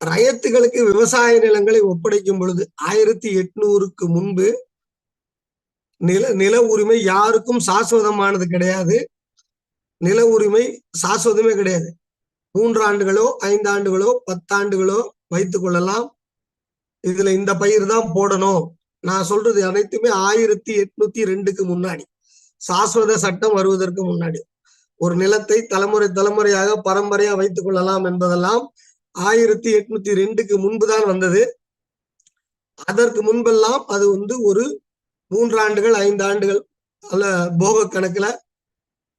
ரயத்துகளுக்கு விவசாய நிலங்களை ஒப்படைக்கும் பொழுது ஆயிரத்தி எட்நூறுக்கு முன்பு நில நில உரிமை யாருக்கும் சாஸ்வதமானது கிடையாது. நில உரிமை சாஸ்வதமே கிடையாது. மூன்று ஆண்டுகளோ ஐந்து ஆண்டுகளோ பத்தாண்டுகளோ வைத்துக் கொள்ளலாம். இதுல இந்த பயிர் தான் போடணும். நான் சொல்றது அனைத்துமே ஆயிரத்தி எட்நூத்தி ரெண்டுக்கு முன்னாடி. சாஸ்வத சட்டம் வருவதற்கு முன்னாடி. ஒரு நிலத்தை தலைமுறை தலைமுறையாக பரம்பரையா வைத்துக் கொள்ளலாம் என்பதெல்லாம் ஆயிரத்தி எட்நூத்தி ரெண்டுக்கு முன்புதான் வந்தது. அதற்கு முன்பெல்லாம் அது வந்து ஒரு மூன்றாண்டுகள் ஐந்து ஆண்டுகள் அல்ல போக கணக்குல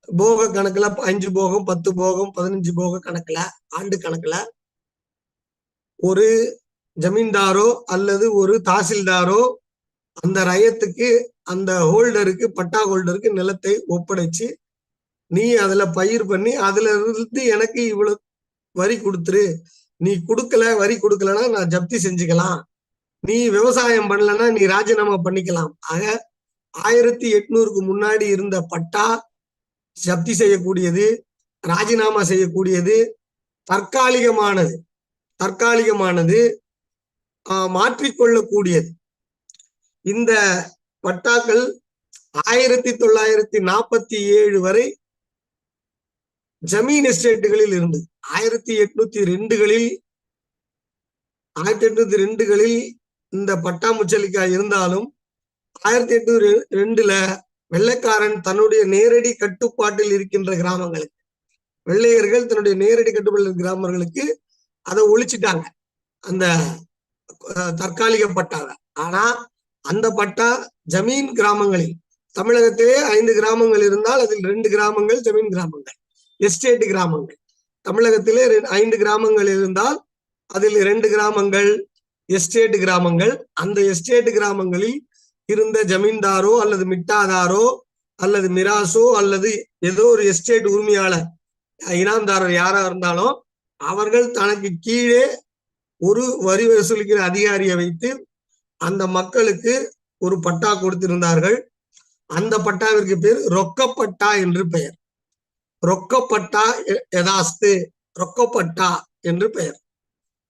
போக கணக்குல அஞ்சு போகம் பத்து போகம் பதினஞ்சு போக கணக்குல ஆண்டு கணக்குல ஒரு ஜமீன்தாரோ அல்லது ஒரு தாசில்தாரோ அந்த ரயத்துக்கு அந்த ஹோல்டருக்கு பட்டா ஹோல்டருக்கு நிலத்தை ஒப்படைச்சு நீ அதுல பயிர் பண்ணி அதுல இருந்து எனக்கு இவ்வளவு வரி கொடுத்துரு. நீ கொடுக்கல வரி கொடுக்கலன்னா நான் ஜப்தி செஞ்சுக்கலாம். நீ விவசாயம் பண்ணலன்னா நீ ராஜினாமா பண்ணிக்கலாம். ஆக ஆயிரத்தி எட்நூறுக்கு முன்னாடி இருந்த பட்டா ஜப்தி செய்யக்கூடியது ராஜினாமா செய்யக்கூடியது தற்காலிகமானது தற்காலிகமானது மாற்றிக்கொள்ளக்கூடியது. இந்த பட்டாக்கள் ஆயிரத்தி தொள்ளாயிரத்தி நாற்பத்தி ஏழு வரை ஜமீன் எஸ்டேட்டுகளில் இருந்து ஆயிரத்தி எட்நூத்தி ரெண்டுகளில் ஆயிரத்தி எட்நூத்தி ரெண்டுகளில் இந்த பட்டாமுச்சலிக்கா இருந்தாலும் ஆயிரத்தி எட்நூத்தி ரெண்டுல வெள்ளைக்காரன் தன்னுடைய நேரடி கட்டுப்பாட்டில் இருக்கின்ற கிராமங்களுக்கு வெள்ளையர்கள் தன்னுடைய நேரடி கட்டுப்பாட்டில் கிராமங்களுக்கு அதை ஒழிச்சிட்டாங்க. அந்த தற்காலிக பட்டாவை. ஆனா அந்த பட்டா ஜமீன் கிராமங்களில் தமிழகத்திலே ஐந்து கிராமங்கள் இருந்தால் அதில் ரெண்டு கிராமங்கள் ஜமீன் கிராமங்கள். எஸ்டேட் கிராமங்கள். தமிழகத்திலே ஐந்து கிராமங்கள் இருந்தால் அதில் இரண்டு கிராமங்கள் எஸ்டேட் கிராமங்கள். அந்த எஸ்டேட் கிராமங்களில் இருந்த ஜமீன்தாரோ அல்லது மிட்டாதாரோ அல்லது மிராசோ அல்லது ஏதோ ஒரு எஸ்டேட் உரிமையாளர் இனாம்தாரர் யாரா இருந்தாலும் அவர்கள் தனக்கு கீழே ஒரு வரி வசூலிக்கிற அதிகாரியை வைத்து அந்த மக்களுக்கு ஒரு பட்டா கொடுத்திருந்தார்கள். அந்த பட்டாவிற்கு பேர் ரொக்கப்பட்டா என்று பெயர். ரொக்கப்பட்டா எதாஸ்து? ரொக்கப்பட்டா என்று பெயர்.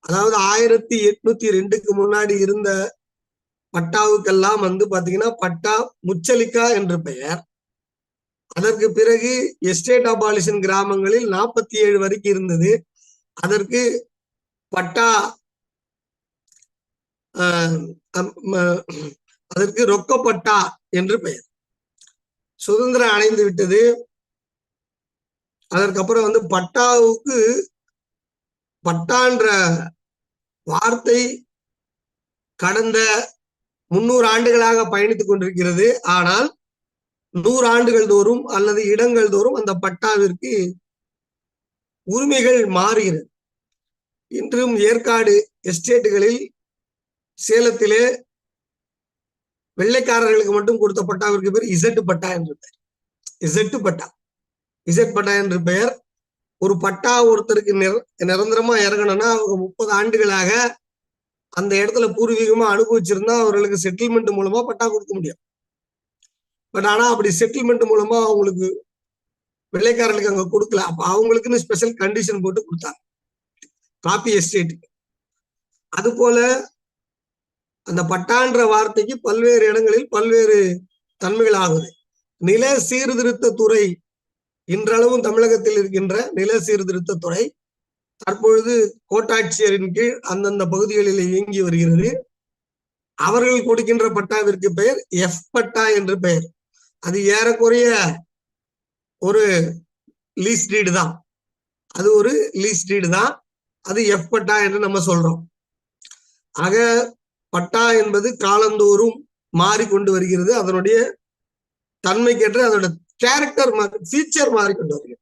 அதாவது ஆயிரத்தி எட்நூத்தி ரெண்டுக்கு முன்னாடி இருந்த பட்டாவுக்கெல்லாம் வந்து பாத்தீங்கன்னா பட்டா முச்சலிக்கா என்று பெயர். அதற்கு பிறகு எஸ்டேட் அபாலிஷன் கிராமங்களில் நாற்பத்தி ஏழு வரைக்கும் இருந்தது. அதற்கு பட்டா அதற்கு ரொக்கப்பட்டா என்று பெயர். சுதந்திரம் அடைந்து விட்டது. அதற்கப்புறம் வந்து பட்டாவுக்கு பட்டான்ற வார்த்தை கடந்த முன்னூறு ஆண்டுகளாக பயணித்துக் கொண்டிருக்கிறது. ஆனால் நூறு ஆண்டுகள் தோறும் அல்லது இடங்கள் தோறும் அந்த பட்டாவிற்கு உரிமைகள் மாறுகிறது. இன்றும் ஏற்காடு எஸ்டேட்டுகளில் சேலத்திலே வெள்ளைக்காரர்களுக்கு மட்டும் கொடுத்த பட்டாவிற்கு பேர் இசட்டு பட்டா என்று பெயர் இசட்டு பட்டா. இசட் பட்டா என்று பெயர். ஒரு பட்டா ஒருத்தருக்கு நிரந்தரமா இறங்கணும்னா அவங்க முப்பது ஆண்டுகளாக அந்த இடத்துல பூர்வீகமா அனுபவிச்சிருந்தா அவர்களுக்கு செட்டில்மெண்ட் மூலமா பட்டா கொடுக்க முடியும். பட் ஆனா அப்படி செட்டில்மெண்ட் மூலமா அவங்களுக்கு வெள்ளைக்காரர்களுக்கு அங்க கொடுக்கல. அப்ப அவங்களுக்குன்னு ஸ்பெஷல் கண்டிஷன் போட்டு கொடுத்தாங்க. காப்பி எஸ்டேட் அது போல அந்த பட்டான்ற வார்த்தைக்கு பல்வேறு இடங்களில் பல்வேறு தன்மைகள் ஆகுது. நில சீர்திருத்த துறை இன்றளவும் தமிழகத்தில் இருக்கின்ற நில சீர்திருத்த துறை தற்பொழுது கோட்டாட்சியரின் கீழ் அந்தந்த பகுதிகளில் இயங்கி வருகிறது. அவர்கள் கொடுக்கின்ற பட்டாவிற்கு பெயர் எஃப் பட்டா என்று பெயர். அது ஏறக்குறைய ஒரு லீஸ் டீடு தான். அது ஒரு லீஸ் டீடு தான். அது எஃப் பட்டா என்று நம்ம சொல்றோம். ஆக பட்டா என்பது காலந்தோறும் மாறிக்கொண்டு வருகிறது. அதனுடைய தன்மைக்கேற்ற அதோட கேரக்டர் மாறி ஃபீச்சர் மாறிக்கொண்டு வருகிறது